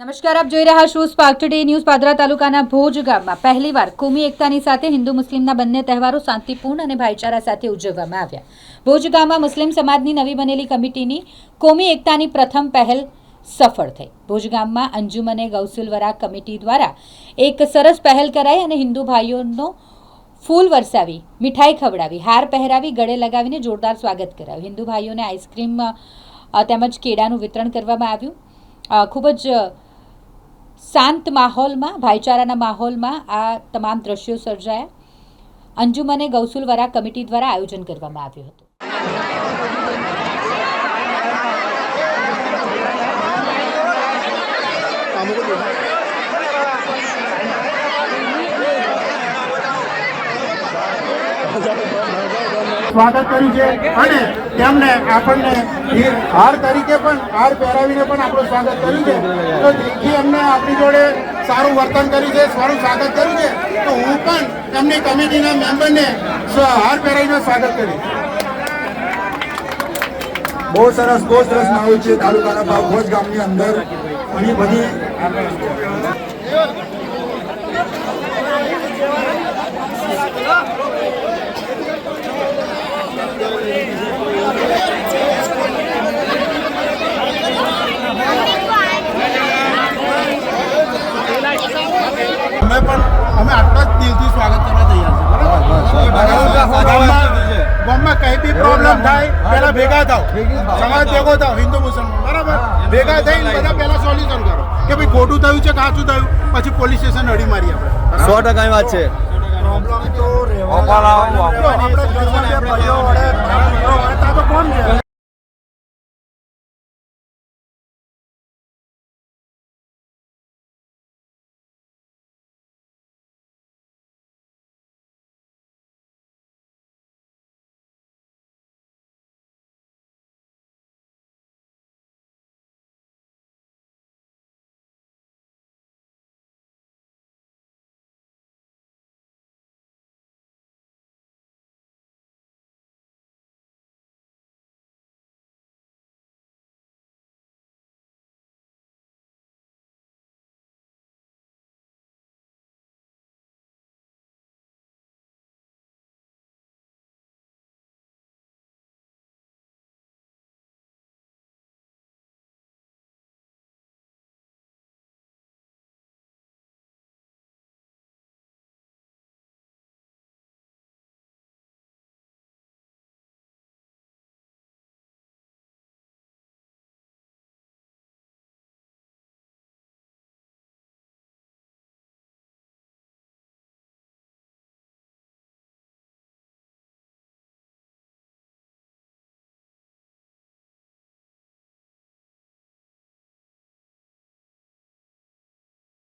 નમસ્કાર, આપ જોઈ રહ્યા છો સ્પાર્ક ટુડે ન્યૂઝ પાદરા તાલુકાના ભોજ ગામમાં પહેલીવાર કોમી એકતાની સાથે હિન્દુ મુસ્લિમના બંને તહેવારો શાંતિપૂર્ણ અને ભાઈચારા સાથે ઉજવવામાં આવ્યા. ભોજ ગામમાં મુસ્લિમ સમાજની નવી બનેલી કમિટીની કોમી એકતાની પ્રથમ પહેલ સફળ થઈ. ભોજ ગામમાં અંજુમને ગૌસુલવરા કમિટી દ્વારા એક સરસ પહેલ કરાઈ અને હિન્દુ ભાઈઓનો ફૂલ વરસાવી, મીઠાઈ ખવડાવી, હાર પહેરાવી, ગળે લગાવીને જોરદાર સ્વાગત કરાવ્યું હિન્દુ ભાઈઓને આઈસ્ક્રીમ તેમજ કેળાનું વિતરણ કરવામાં આવ્યું. ખૂબ જ શાંત માહોલમાં, ભાઈચારાના માહોલમાં આ તમામ દ્રશ્યો સર્જાયા. અંજુમને ગૌસુલવરા કમિટી દ્વારા આયોજન કરવામાં આવ્યું હતું. સ્વાગત કર્યું છે અને તેમને આપણને હાર તરીકે પણ હાર પહેરાવીને પણ આપણું સ્વાગત કર્યું છે. તો જેથી એમને આપણી જોડે સારું વર્તન કર્યું છે, સારું સ્વાગત કર્યું છે, તો હું પણ એમની કમિટીના મેમ્બરને હાર પહેરાવીને સ્વાગત કરીશ. બહુ સરસ બહુ સરસ માહોલ છે તાલુકાના બાગભોજ ગામની અંદર. ઘણી બધી અમે પણ અમે આટલા જ દિલથી સ્વાગત કરવા તૈયાર છે બરાબર ગામમાં ગામમાં કઈ બી પ્રોબ્લેમ થાય પેલા ભેગા થાવ સમાજ ભેગો થાવ હિન્દુ મુસલમાન બરાબર ભેગા થઈને બધા પહેલા સોલ્યુશન કરો કે ભાઈ ખોટું થયું છે કાચું થયું પછી પોલીસ સ્ટેશન અડી મારી આપણે સો ટકાની વાત છે પ્રોબ્લેમ તો રહેવા આપણે ઘરમાં બે ભાઈઓ વડે ત્રણ દીકરો વડે ત્યાં તો કોણ છે